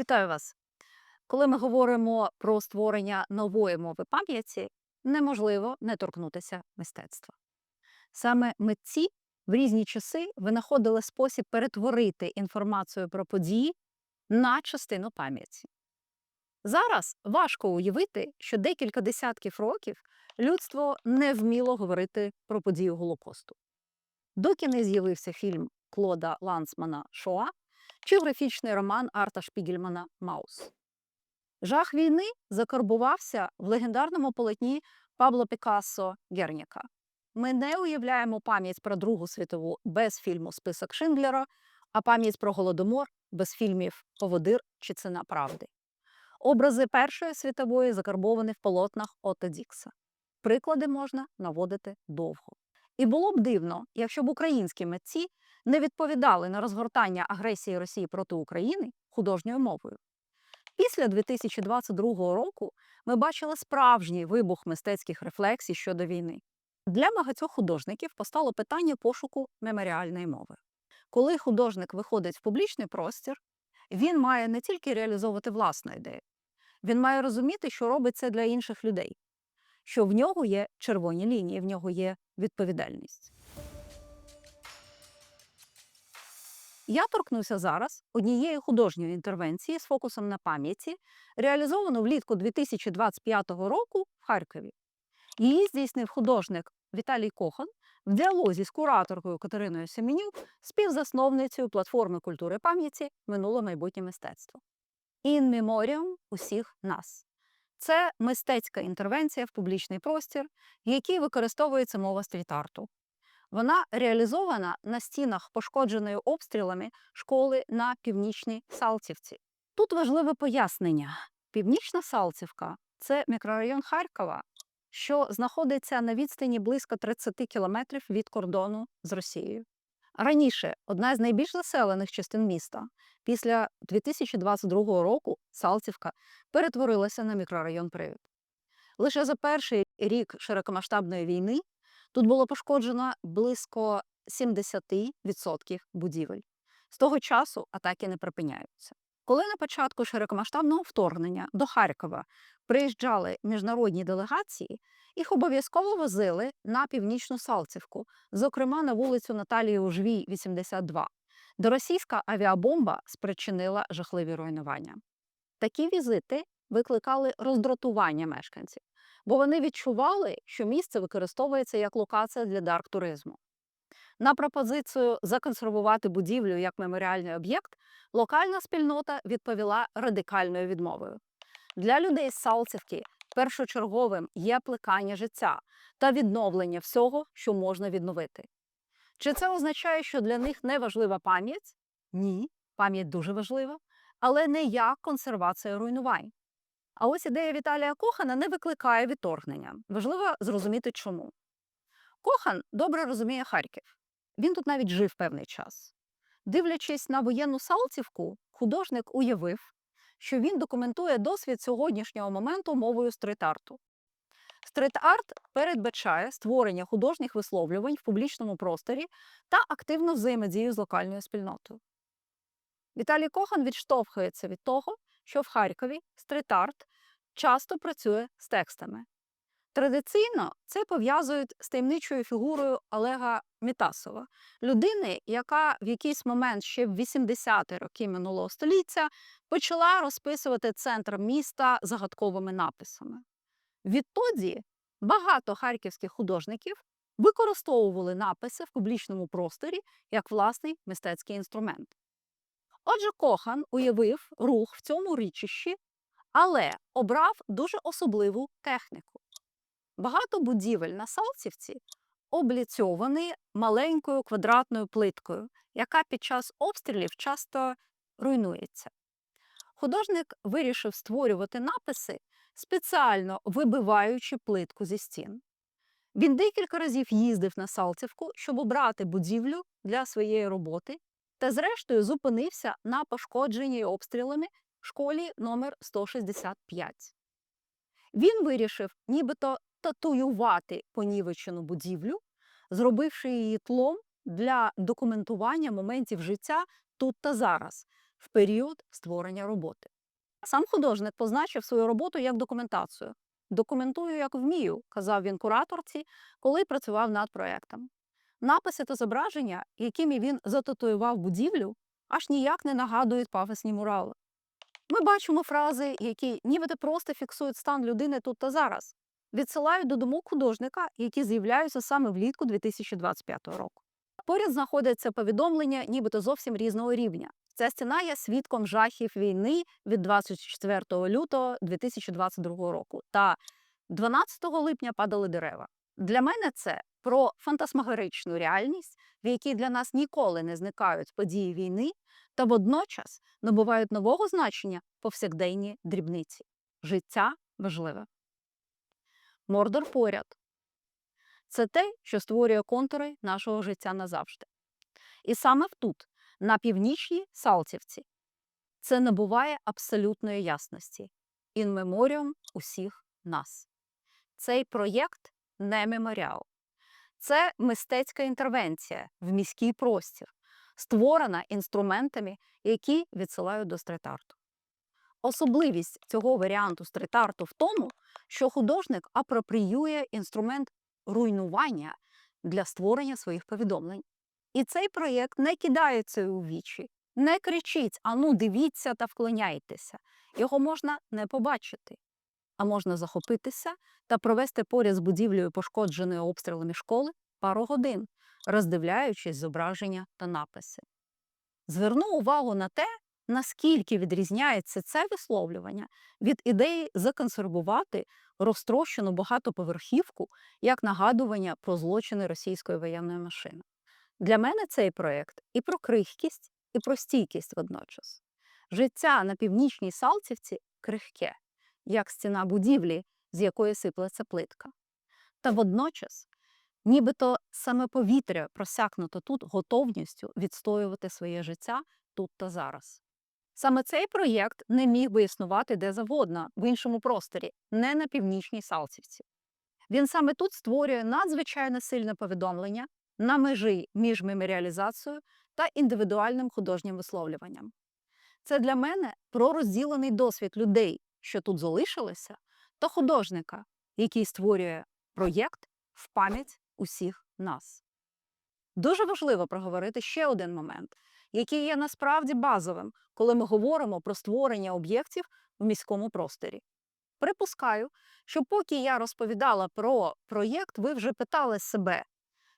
Вітаю вас! Коли ми говоримо про створення нової мови пам'яті, неможливо не торкнутися мистецтва. Саме митці в різні часи винаходили спосіб перетворити інформацію про події на частину пам'яті. Зараз важко уявити, що декілька десятків років людство не вміло говорити про подію Голокосту. Доки не з'явився фільм Клода Лансмана Шоа чи графічний роман Арта Шпігельмана Маус. Жах війни закарбувався в легендарному полотні Пабло Пікассо Герніка. Ми не уявляємо пам'ять про Другу світову без фільму Список Шиндлера, а пам'ять про Голодомор без фільмів Поводир чи Ціна правди. Образи Першої світової закарбовані в полотнах Отто Дікса. Приклади можна наводити довго. І було б дивно, якщо б українські митці не відповідали на розгортання агресії Росії проти України художньою мовою. Після 2022 року ми бачили справжній вибух мистецьких рефлексій щодо війни. Для багатьох художників постало питання пошуку меморіальної мови. Коли художник виходить в публічний простір, він має не тільки реалізовувати власну ідею, він має розуміти, що робить це для інших людей, що в нього є червоні лінії, в нього є відповідальність. Я торкнуся зараз однієї художньої інтервенції з фокусом на пам'яті, реалізовану влітку 2025 року в Харкові. Її здійснив художник Віталій Кохан в діалозі з кураторкою Катериною Семенюк, співзасновницею платформи культури пам'яті Минуле майбутнє мистецтво. In Memoriam усіх нас. Це мистецька інтервенція в публічний простір, в якій використовується мова стріт-арту. Вона реалізована на стінах пошкодженої обстрілами школи на північній Салтівці. Тут важливе пояснення: Північна Салтівка це мікрорайон Харкова, що знаходиться на відстані близько 30 кілометрів від кордону з Росією. Раніше одна з найбільш заселених частин міста. Після 2022 року Салтівка перетворилася на мікрорайон Привід. Лише за перший рік широкомасштабної війни тут було пошкоджено близько 70% будівель. З того часу атаки не припиняються. Коли на початку широкомасштабного вторгнення до Харкова приїжджали міжнародні делегації, їх обов'язково возили на північну Салтівку, зокрема на вулицю Наталії Ужвій, 82, де російська авіабомба спричинила жахливі руйнування. Такі візити викликали роздратування мешканців, бо вони відчували, що місце використовується як локація для дарк-туризму. На пропозицію законсервувати будівлю як меморіальний об'єкт локальна спільнота відповіла радикальною відмовою. Для людей з Салтівки першочерговим є плекання життя та відновлення всього, що можна відновити. Чи це означає, що для них не важлива пам'ять? Ні, пам'ять дуже важлива, але не як консервація руйнувань. А ось ідея Віталія Кохана не викликає відторгнення. Важливо зрозуміти, чому. Кохан добре розуміє Харків. Він тут навіть жив певний час. Дивлячись на воєнну Салтівку, художник уявив, що він документує досвід сьогоднішнього моменту мовою стрит-арту. Стрит-арт передбачає створення художніх висловлювань в публічному просторі та активну взаємодію з локальною спільнотою. Віталій Кохан відштовхується від того, що в Харкові стрит-арт часто працює з текстами. Традиційно це пов'язують з таємничою фігурою Олега Мітасова, людини, яка в якийсь момент ще в 80-ті роки минулого століття почала розписувати центр міста загадковими написами. Відтоді багато харківських художників використовували написи в публічному просторі як власний мистецький інструмент. Отже, Кохан уявив рух в цьому річищі, але обрав дуже особливу техніку. Багато будівель на Салтівці обліцьовані маленькою квадратною плиткою, яка під час обстрілів часто руйнується. Художник вирішив створювати написи, спеціально вибиваючи плитку зі стін. Він декілька разів їздив на Салтівку, щоб обрати будівлю для своєї роботи, та, зрештою, зупинився на пошкодженій обстрілами школі номер 165. Він вирішив нібито татуювати понівечену будівлю, зробивши її тлом для документування моментів життя тут та зараз, в період створення роботи. Сам художник позначив свою роботу як документацію. Документую, як вмію, казав він кураторці, коли працював над проектом. Написи та зображення, якими він зататуював будівлю, аж ніяк не нагадують пафосні мурали. Ми бачимо фрази, які нібито просто фіксують стан людини тут та зараз, відсилають до думок художника, які з'являються саме влітку 2025 року. Поряд знаходяться повідомлення, нібито зовсім різного рівня. Ця стіна є свідком жахів війни від 24 лютого 2022 року. Та 12 липня падали дерева. Для мене це про фантасмагоричну реальність, в якій для нас ніколи не зникають події війни, та водночас набувають нового значення повсякденні дрібниці. Життя важливе. Мордор поряд. Це те, що створює контури нашого життя назавжди. І саме тут, на північній Салтівці, це набуває абсолютної ясності in memoriam усіх нас. Цей проєкт не меморіал. Це мистецька інтервенція в міський простір, створена інструментами, які відсилають до стрит-арту. Особливість цього варіанту стрит-арту в тому, що художник апропріює інструмент руйнування для створення своїх повідомлень. І цей проєкт не кидається у вічі, не кричить ану, дивіться та вклоняйтеся. Його можна не побачити, а можна захопитися та провести поряд з будівлею, пошкодженою обстрілами школи, пару годин, роздивляючись зображення та написи. Зверну увагу на те, наскільки відрізняється це висловлювання від ідеї законсервувати розтрощену багатоповерхівку як нагадування про злочини російської воєнної машини. Для мене цей проєкт і про крихкість, і про стійкість водночас. Життя на північній Салтівці крихке, як стіна будівлі, з якої сиплеться плитка. Та водночас, нібито саме повітря просякнуто тут готовністю відстоювати своє життя тут та зараз. Саме цей проєкт не міг би існувати де завгодно в іншому просторі, не на північній Салтівці. Він саме тут створює надзвичайно сильне повідомлення на межі між меморіалізацією та індивідуальним художнім висловлюванням. Це для мене про розділений досвід людей, що тут залишилися, та художника, який створює проєкт в пам'ять усіх нас. Дуже важливо проговорити ще один момент, який є насправді базовим, коли ми говоримо про створення об'єктів в міському просторі. Припускаю, що поки я розповідала про проєкт, ви вже питали себе,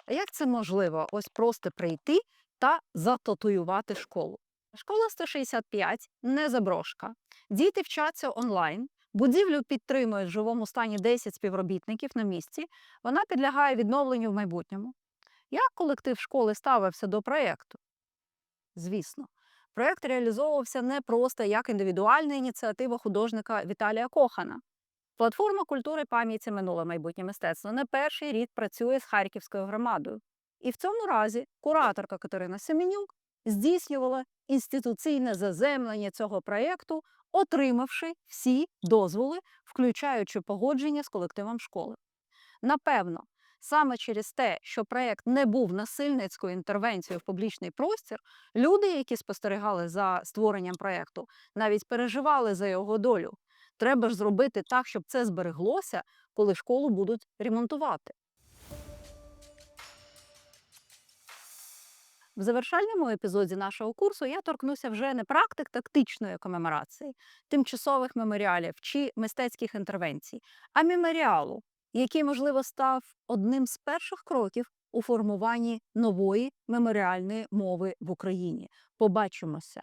як це можливо ось просто прийти та зататуювати школу? Школа 165 не заброшка. Діти вчаться онлайн. Будівлю підтримують в живому стані 10 співробітників на місці. Вона підлягає відновленню в майбутньому. Як колектив школи ставився до проєкту? Звісно, проєкт реалізовувався не просто як індивідуальна ініціатива художника Віталія Кохана. Платформа культури пам'яті минуле майбутнє мистецтво не перший рік працює з Харківською громадою. І в цьому разі кураторка Катерина Семенюк здійснювала інституційне заземлення цього проєкту, отримавши всі дозволи, включаючи погодження з колективом школи. Напевно, саме через те, що проєкт не був насильницькою інтервенцією в публічний простір, люди, які спостерігали за створенням проєкту, навіть переживали за його долю. Треба ж зробити так, щоб це збереглося, коли школу будуть ремонтувати. В завершальному епізоді нашого курсу я торкнуся вже не практик тактичної комеморації, тимчасових меморіалів чи мистецьких інтервенцій, а меморіалу, який, можливо, став одним з перших кроків у формуванні нової меморіальної мови в Україні. Побачимося!